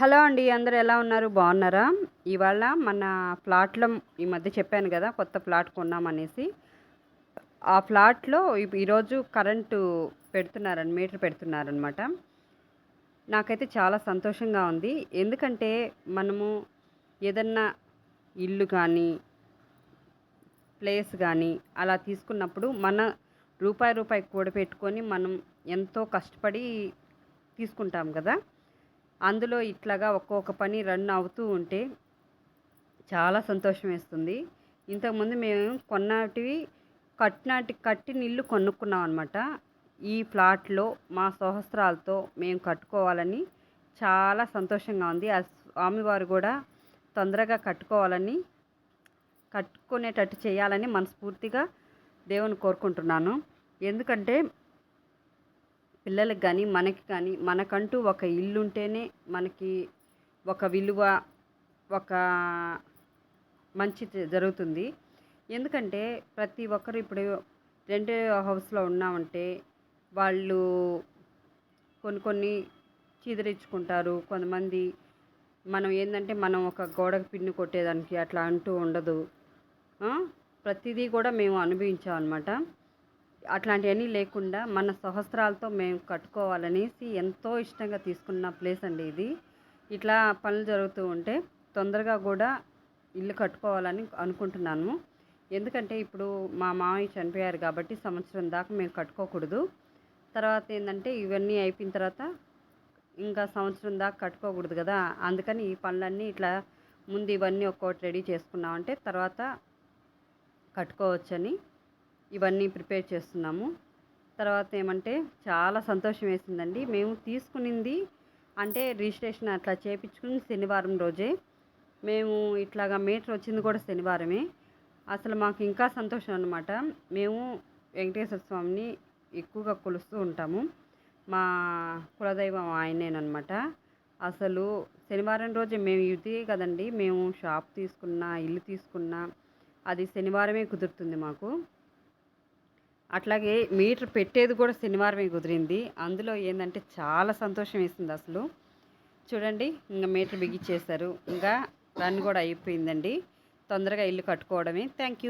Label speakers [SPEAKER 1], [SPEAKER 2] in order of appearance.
[SPEAKER 1] Hello అండి అందరు ఎలా ఉన్నారు? బాగున్నారా? ఇవాళ మన ఫ్లాట్లో ఈ మధ్య చెప్పాను కదా కొత్త ఫ్లాట్ కొన్నామనేసి ఆ ఫ్లాట్లో ఈరోజు కరెంటు పెడుతున్నారని మీటర్ పెడుతున్నారనమాట నాకైతే చాలా సంతోషంగా ఉంది. ఎందుకంటే మనము ఏదన్నా ఇల్లు కానీ ప్లేస్ కానీ అలా తీసుకున్నప్పుడు మన రూపాయి రూపాయి కూడబెట్టుకొని మనం ఎంతో కష్టపడి తీసుకుంటాం కదా. అందులో ఇట్లాగా ఒక్కొక్క పని రన్ అవుతూ ఉంటే చాలా సంతోషం వేస్తుంది. ఇంతకుముందు మేము కొన్నటివి కట్టినాటి కట్టిన ఇల్లు కొనుక్కున్నాం అనమాట ఈ ఫ్లాట్లో మా సహస్రాలతో మేము కట్టుకోవాలని చాలా సంతోషంగా ఉంది. ఆ స్వామివారు కూడా తొందరగా కట్టుకోవాలని కట్టుకునేటట్టు చేయాలని మనస్ఫూర్తిగా దేవుని కోరుకుంటున్నాను. ఎందుకంటే పిల్లలకి కానీ మనకి కానీ మనకంటూ ఒక ఇల్లు ఉంటేనే మనకి ఒక విలువ ఒక మంచి జరుగుతుంది. ఎందుకంటే ప్రతి ఒక్కరు ఇప్పుడు రెంట్ హౌస్లో ఉన్నామంటే వాళ్ళు కొన్ని కొన్ని చీదరించుకుంటారు. కొంతమంది మనం ఏంటంటే మనం ఒక గోడకు పిన్ను కొట్టేదానికి అట్లా అంటూ ఉండదు. ప్రతిదీ కూడా మేము అనుభవించామన్నమాట. అట్లాంటివన్నీ లేకుండా మన సహస్రాలతో మేము కట్టుకోవాలనేసి ఎంతో ఇష్టంగా తీసుకున్న ప్లేస్ అండి ఇది. ఇట్లా పనులు జరుగుతూ ఉంటే తొందరగా కూడా ఇల్లు కట్టుకోవాలని అనుకుంటున్నాను. ఎందుకంటే ఇప్పుడు మా మామయ్య చనిపోయారు కాబట్టి సంవత్సరం దాకా మేము కట్టుకోకూడదు. తర్వాత ఏంటంటే ఇవన్నీ అయిపోయిన తర్వాత ఇంకా సంవత్సరం దాకా కట్టుకోకూడదు కదా. అందుకని ఈ పనులన్నీ ఇట్లా ముందు ఇవన్నీ ఒక్కొక్కటి రెడీ చేసుకున్నామంటే తర్వాత కట్టుకోవచ్చని ఇవన్నీ ప్రిపేర్ చేస్తున్నాము. తర్వాత ఏమంటే చాలా సంతోషం వేసిందండి. మేము తీసుకునింది అంటే రిజిస్ట్రేషన్ అట్లా చేయించుకుని శనివారం రోజే. మేము ఇట్లాగా మీటర్ వచ్చింది కూడా శనివారమే. అసలు మాకు ఇంకా సంతోషం అనమాట మేము వెంకటేశ్వర స్వామిని ఎక్కువగా కొలుస్తూ ఉంటాము. మా కులదైవం ఆయనేనమాట అసలు శనివారం రోజే మేము ఇది కదండి. మేము షాప్ తీసుకున్నా ఇల్లు తీసుకున్నా అది శనివారమే కుదురుతుంది మాకు. అట్లాగే మీటర్ పెట్టేది కూడా శనివారమే కుదిరింది. అందులో ఏంటంటే చాలా సంతోషం వేసింది అసలు. చూడండి ఇంకా మీటర్ బిగిచ్చేశారు. ఇంకా రన్ కూడా అయిపోయిందండి. తొందరగా ఇల్లు కట్టుకోవడమే. Thank you